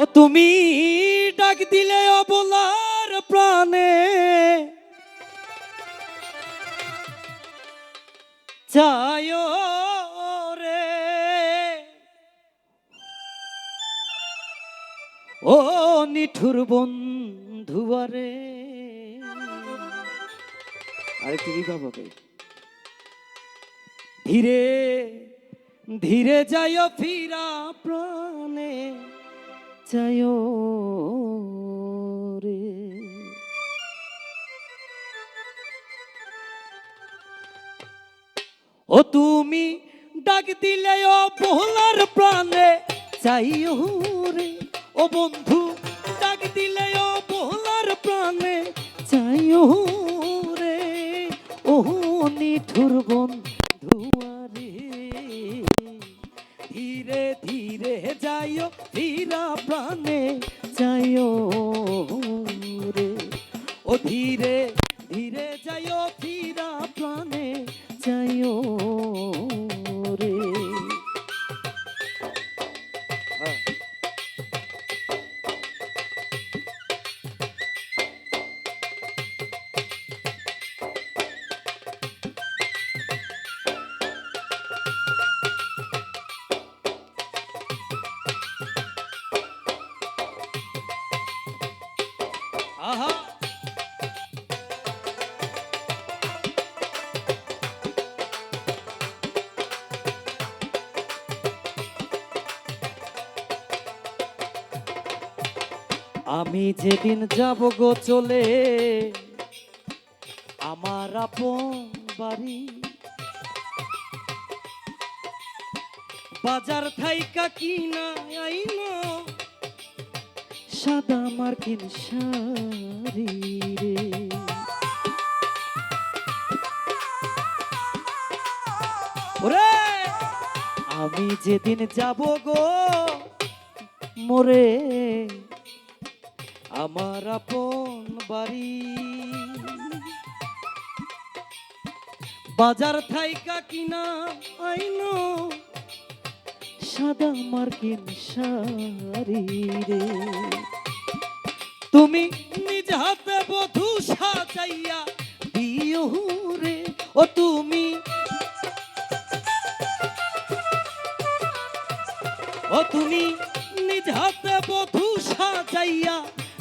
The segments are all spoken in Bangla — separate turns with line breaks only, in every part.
ও তুমি ডাক দিলে অবলার প্রাণে। চায় রে। ও নিঠুর বন্ধুয়ারে আরে। তুমি বাবাকে ধীরে ধীরে যায় ফিরা প্রাণে। রে। ও তুমি ডাক দিলে ও বহলার প্রাণে চাইও ও বন্ধু, ডাক দিলে ও বহলার প্রাণে চাইও রে। ও নিঠুর ধীরে যাইও ধীরা প্রাণে। আমি যেদিন যাব গো চলে, আমার আপন বাড়ি। বাজার থাইকা কিনা আইনো সাদা মার্কিন শাড়ি রে। আমি যেদিন যাব গো, মোরে আমার আপন বাড়ি। বাজার থাইকা কিনা আইন সাদা মার্কিন রে। তুমি নিজ হাতে বধু সাজাইয়া দিও রে ও তুমি। ও তুমি নিজ হাতে বধু সাজাইয়া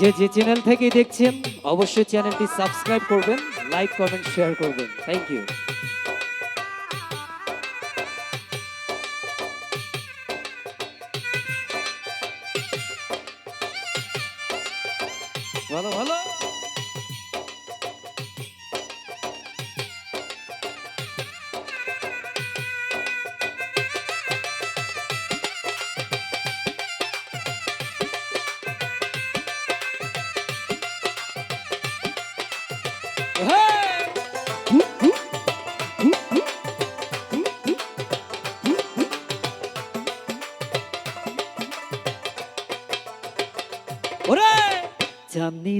যে যে চ্যানেল থেকে দেখছেন, অবশ্যই চ্যানেলটি সাবস্ক্রাইব করবেন লাইক কমেন্ট শেয়ার করবেন। থ্যাংক ইউ ভালো ভালো? ওরে!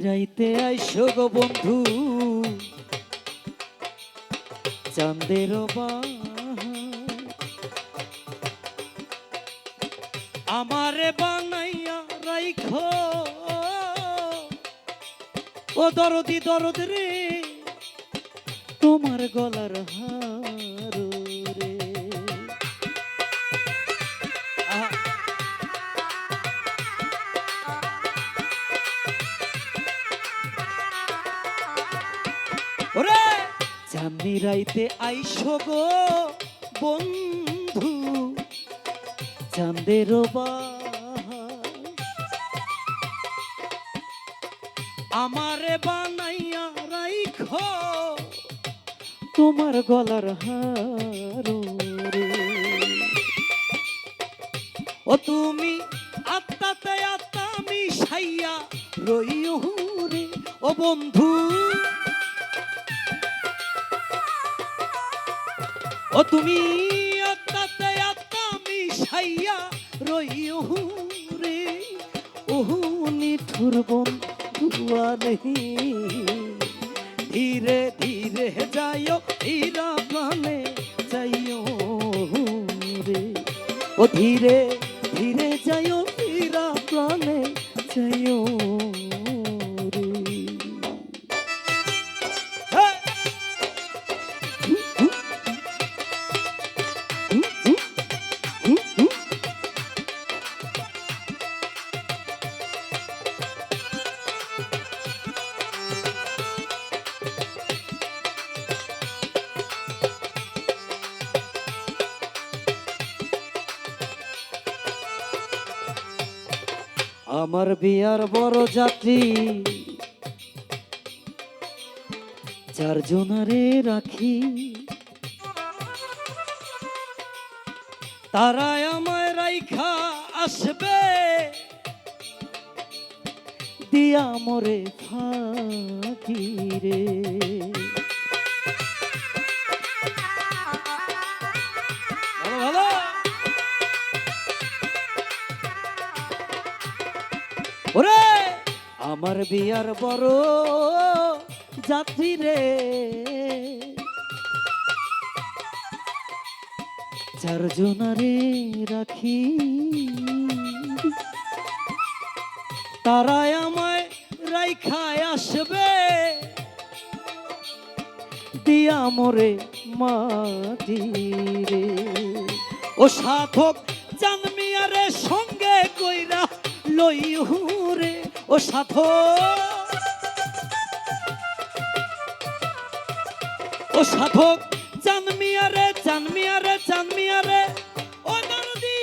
রাইতে আইসো গো বন্ধু। চাঁদের আমারে বানাইয়া রাইখো। ও দরদি দরদ রে তোমার গলার হার রে। ওরে! চাঁদনি রাইতে আইসো গো বন্ধু। চাঁদের আমারে বানাইয়া রাইখো। তোমার গলার হার ও তুমি আত্মাতে আত্মা মিশাই রইও রে ও বন্ধু, ও তুমি আত্মাতে আত্মা মিশাইয়া রইও রে ও নিঠুর বন্ধুয়ারে ধীরে ধীরে যাইও ধীরা প্রাণে যাইও রে। ও ধীরে আমার বিয়ার বড় যাত্রী। চারজনারে রাখি। তারাই আমায় রাইখা আসবে। দিয়া মরে ফাঁকি রে। ওরে! আমার বিয়ার বড় যাত্রী রে। চারজনারে রাখি। তারাই আমায় রাইখায় আসবে। দিয়া মরে মাটি রে। ও সাধক লইহু রে ও সাধক। ও সাধক জানমিয়ারে জানমিয়ারে জানমিয়ারে ও দরদি,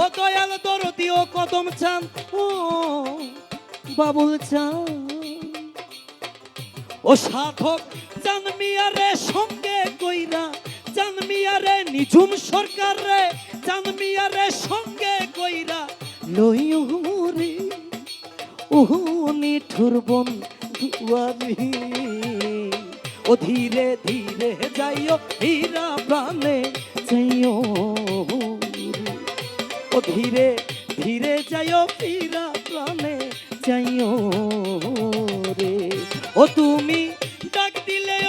ও দয়াল দরদি, ও কদম চান, ও বাবুল চান। ও সাধক জানমিয়ারে সঙ্গে কইরা জানমিয়ারে নিঝুম সরকার রে জানমিয়ারে সঙ্গে কইরা লইও রে ওহো নিঠুর বন দুয়ারি ও ধীরে ধীরে যাইও হীরা প্রাণে যাইও। ও ধীরে ধীরে যাইও হীরা প্রাণে যাইও রে ও তুমি ডাক দিলে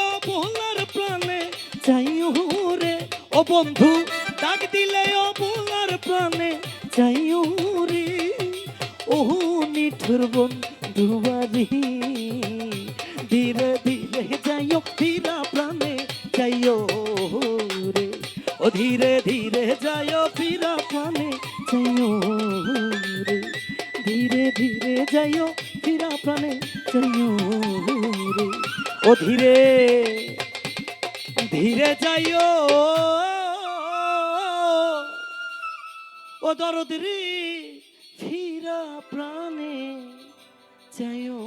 ধীরে ধীরে যাইও ফিরা প্রাণে যাইও রে ধীরে ধীরে যাইও ফিরা প্রাণে যাইও রে ও ধীরে ধীরে যাইও ও দরদ রে ফিরা প্রাণে যাইও